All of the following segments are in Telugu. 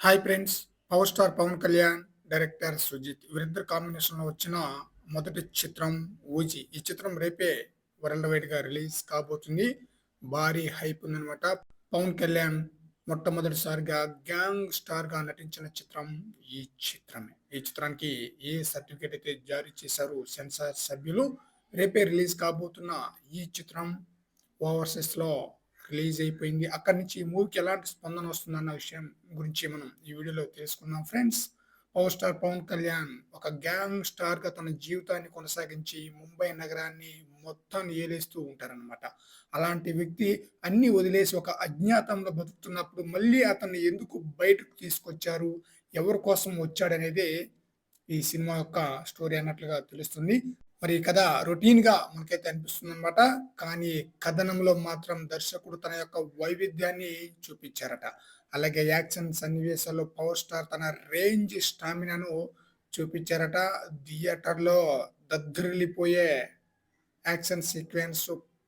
Hi friends power star Pawan Kalyan director Sujith వీరిద్దరు కాంబినేషన్లో వచ్చిన మొదటి చిత్రం ఊజీ ఈ చిత్రం రేపే వరల్డ్ వైడ్గా రిలీజ్ కాబోతుంది. భారీ హైప్ ఉందన్నమాట. పవన్ కళ్యాణ్ మొట్టమొదటిసారిగా గ్యాంగ్ స్టార్గా నటించిన చిత్రం ఈ చిత్రమే. ఈ చిత్రానికి ఏ సర్టిఫికేట్ అయితే జారీ చేశారు సెన్సార్ సభ్యులు రేపే రిలీజ్ కాబోతున్న ఈ చిత్రం ఓవర్సెస్లో రిలీజ్ అయిపోయింది. అక్కడి నుంచి ఈ మూవీకి ఎలాంటి స్పందన వస్తుందన్న విషయం గురించి మనం ఈ వీడియోలో తెలుసుకుందాం friends. Power star Pawan Kalyan ఒక గ్యాంగ్ స్టార్గా తన జీవితాన్ని కొనసాగించి ముంబై నగరాన్ని మొత్తం ఏలేస్తూ ఉంటారనమాట అలాంటి వ్యక్తి అన్ని వదిలేసి ఒక అజ్ఞాతంలో బతుకుతున్నప్పుడు మళ్ళీ అతన్ని ఎందుకు బయటకు తీసుకొచ్చారు? ఎవరి కోసం వచ్చాడనేదే ఈ సినిమా యొక్క స్టోరీ అన్నట్లుగా తెలుస్తుంది. మరి ఈ కథ రొటీన్గా మనకైతే అనిపిస్తుంది అనమాట కానీ కథనంలో మాత్రం దర్శకుడు తన యొక్క వైవిధ్యాన్ని చూపించారట. అలాగే యాక్షన్ సన్నివేశాల్లో పవర్ స్టార్ తన రేంజ్ స్టామినాను చూపించారట. థియేటర్లో దద్దరిల్లిపోయే యాక్షన్ సీక్వెన్స్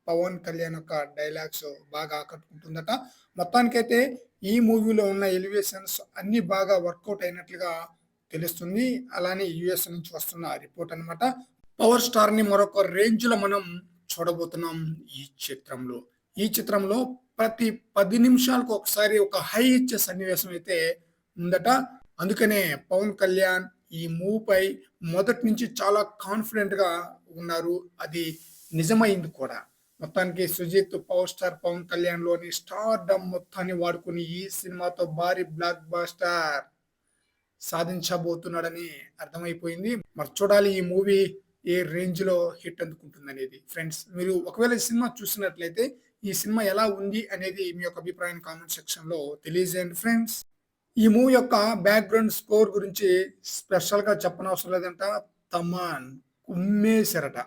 పవన్ కళ్యాణ్ యొక్క డైలాగ్స్ బాగా ఆకట్టుకుంటుందట. మొత్తానికైతే ఈ మూవీలో ఉన్న ఎలివేషన్స్ అన్ని బాగా వర్కౌట్ అయినట్లుగా తెలుస్తుంది. అలానే యుఎస్ నుంచి వస్తున్న రిపోర్ట్ అనమాట పవర్ స్టార్ని మరొక రేంజ్లో మనం చూడబోతున్నాం ఈ చిత్రంలో. ఈ చిత్రంలో ప్రతి పది నిమిషాలకు ఒకసారి ఒక హై ఇచ్చే సన్నివేశం అయితే ఉందట. అందుకనే పవన్ కళ్యాణ్ ఈ మూవ్ పై మొదటి నుంచి చాలా కాన్ఫిడెంట్గా ఉన్నారు. అది నిజమైంది కూడా. మొత్తానికి సుజిత్ పవర్ స్టార్ పవన్ కళ్యాణ్లోని స్టార్ డమ్ మొత్తాన్ని వాడుకుని ఈ సినిమాతో భారీ బ్లాక్ బాస్టర్ సాధించబోతున్నాడని అర్థమైపోయింది. మరి చూడాలి ఈ మూవీ ఏ రేంజ్లో హిట్ అందుకుంటుంది అనేది ఫ్రెండ్స్ మీరు ఒకవేళ ఈ సినిమా చూసినట్లయితే ఈ సినిమా ఎలా ఉంది అనేది మీ యొక్క అభిప్రాయం కామెంట్ సెక్షన్లో తెలియజేయండి ఫ్రెండ్స్. ఈ మూవీ యొక్క బ్యాక్గ్రౌండ్ స్కోర్ గురించి స్పెషల్గా చెప్పనవసరం లేదంట. తమాన్ కుమ్మేశారట.